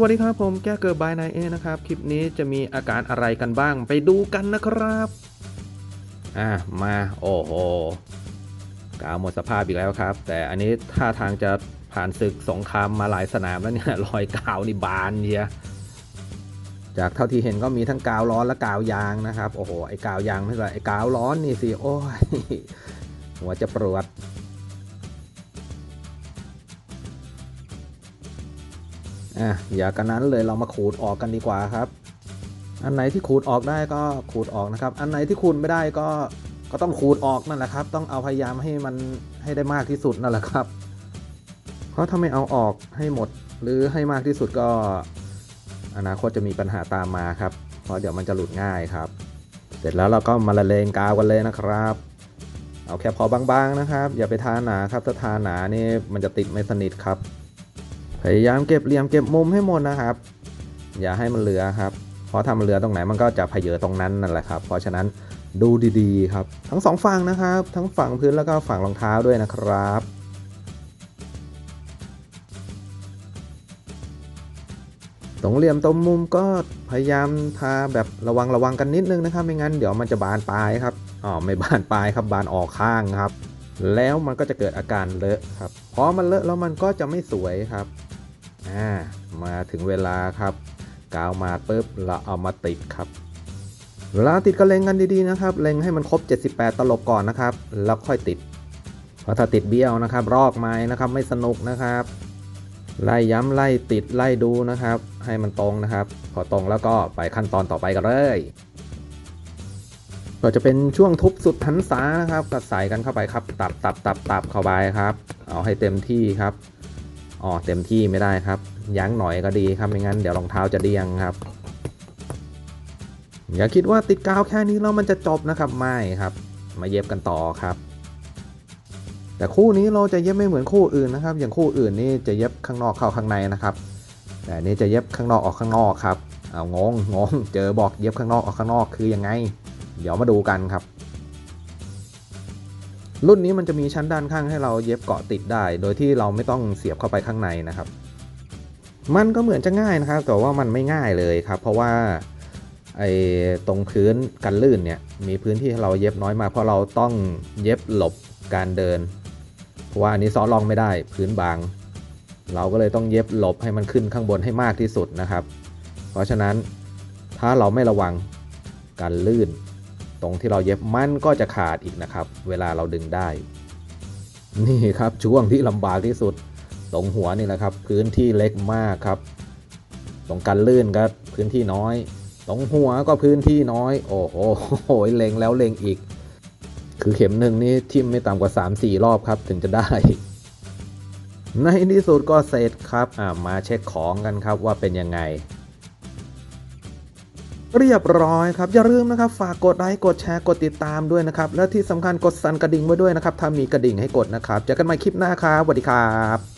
วัสดีครับผมแก้เกิดบายนายเอนะครับ คลิปนี้จะมีอาการอะไรกันบ้าง ไปดูกันนะครับ อะมาโอ้โหกาวหมดสภาพอีกแล้วครับ แต่อันนี้ท่าทางจะผ่านศึกสงครามมาหลายสนามแล้วเนี่ยรอยกาวนี่บานเชียจากเท่าที่เห็นก็มีทั้งกาวร้อนและกาวยางนะครับ โอ้โหไอ้กาวยางไม่ใช่ไอ้กาวร้อนนี่สิโอ้ยหัวจะปวด อะอย่ากันนั้นเลยเรามาขูดออกกันดีกว่าครับ อันไหนที่ขูดออกได้ก็ขูดออกนะครับ อันไหนที่ขูดไม่ได้ก็ก็ต้องขูดออกนั่นแหละครับ ต้องเอาพยายามให้มันให้ได้มากที่สุดนั่นแหละครับ เพราะถ้าไม่เอาออกให้หมดหรือให้มากที่สุดก็ อนาคตจะมีปัญหาตามมาครับ เพราะเดี๋ยวมันจะหลุดง่ายครับ เสร็จแล้วเราก็มาละเลงกาวกันเลยนะครับ เอาแค่พอบางๆนะครับ อย่าไปทาหนาครับถ้าทาหนานี่มันจะติดไม่สนิทครับ พยายามเก็บเหลี่ยมเก็บมุมให้หมดนะครับ อย่าให้มันเหลือครับ เพราะถ้ามันเหลือตรงไหนมันก็จะเพเยอตรงนั้นนั่นแหละครับ เพราะฉะนั้นดูดีๆครับ ทั้งสองฝั่งนะครับ ทั้งฝั่งพื้นแล้วก็ฝั่งรองเท้าด้วยนะครับตรงเหลี่ยมตรงมุมก็พยายามทาแบบระวังระวังกันนิดนึงนะครับ ไม่งั้นเดี๋ยวมันจะบานปลายครับอ๋อไม่บานปลายครับบานออกข้างครับ แล้วมันก็จะเกิดอาการเลอะครับพอมันเลอะแล้วมันก็จะไม่สวยครับ มาถึงเวลาครับ กาวมาปุ๊บเราเอามาติดครับเวลาติดก็เล็งกันดีๆนะครับ เล็งให้มันครบ 78 ตลบก่อนนะครับ แล้วค่อยติด เพราะถ้าติดเบี้ยวนะครับ รอกไม้นะครับไม่สนุกนะครับ ไล่ย้ำไล่ติดไล่ดูนะครับ ให้มันตรงนะครับ พอตรงแล้วก็ไปขั้นตอนต่อไปกันเลย ก็จะเป็นช่วงทุบสุดหันษานะครับก็ใส่กันเข้าไปครับ ตับตับตับตับเข้าไปครับ เอาให้เต็มที่ครับ อ๋อเต็มที่ไม่ได้ครับ ยั้งหน่อยก็ดีครับไม่งั้นเดี๋ยวรองเท้าจะเดียงครับ อย่าคิดว่าติดกาวแค่นี้แล้วมันจะจบนะครับไม่ครับ มาเย็บกันต่อครับ แต่คู่นี้เราจะเย็บไม่เหมือนคู่อื่นนะครับ อย่างคู่อื่นนี่จะเย็บข้างนอกเข้าข้างในนะครับ แต่นนี้จะเย็บข้างนอกออกข้างนอกครับเอางงงงเจอบอกเย็บข้างนอกออกข้างนอกคือยังไง เดี๋ยวมาดูกันครับ รุ่นนี้มันจะมีชั้นด้านข้างให้เราเย็บเกาะติดได้ โดยที่เราไม่ต้องเสียบเข้าไปข้างในนะครับ มันก็เหมือนจะง่ายนะครับ แต่ว่ามันไม่ง่ายเลยครับ เพราะว่าไอ้ตรงพื้นกันลื่นเนี่ยมีพื้นที่ให้เราเย็บน้อยมากเพราะเราต้องเย็บหลบการเดิน เพราะว่าอันนี้ซ้อนรองไม่ได้พื้นบาง เราก็เลยต้องเย็บหลบให้มันขึ้นข้างบนให้มากที่สุดนะครับ เพราะฉะนั้นถ้าเราไม่ระวังการลื่น ตรงที่เราเย็บมันก็จะขาดอีกนะครับ เวลาเราดึงได้ นี่ครับช่วงที่ลำบากที่สุด ตรงหัวนี่แหละครับ พื้นที่เล็กมากครับ ตรงการลื่นก็พื้นที่น้อย ตรงหัวก็พื้นที่น้อย โอ้โหเล็งแล้วเล็งอีก คือเข็มหนึ่งนี่ทิ่มไม่ต่ำกว่า 3-4 รอบครับ ถึงจะได้ในที่สุดก็เสร็จครับ มาเช็คของกันครับว่าเป็นยังไง เรียบร้อยครับ อย่าลืมนะครับ ฝากกดไลค์กดแชร์กดติดตามด้วยนะครับ และที่สำคัญกดสั่นกระดิ่งไว้ด้วยนะครับ ถ้ามีกระดิ่งให้กดนะครับเจอกันใหม่คลิปหน้าครับสวัสดีครับ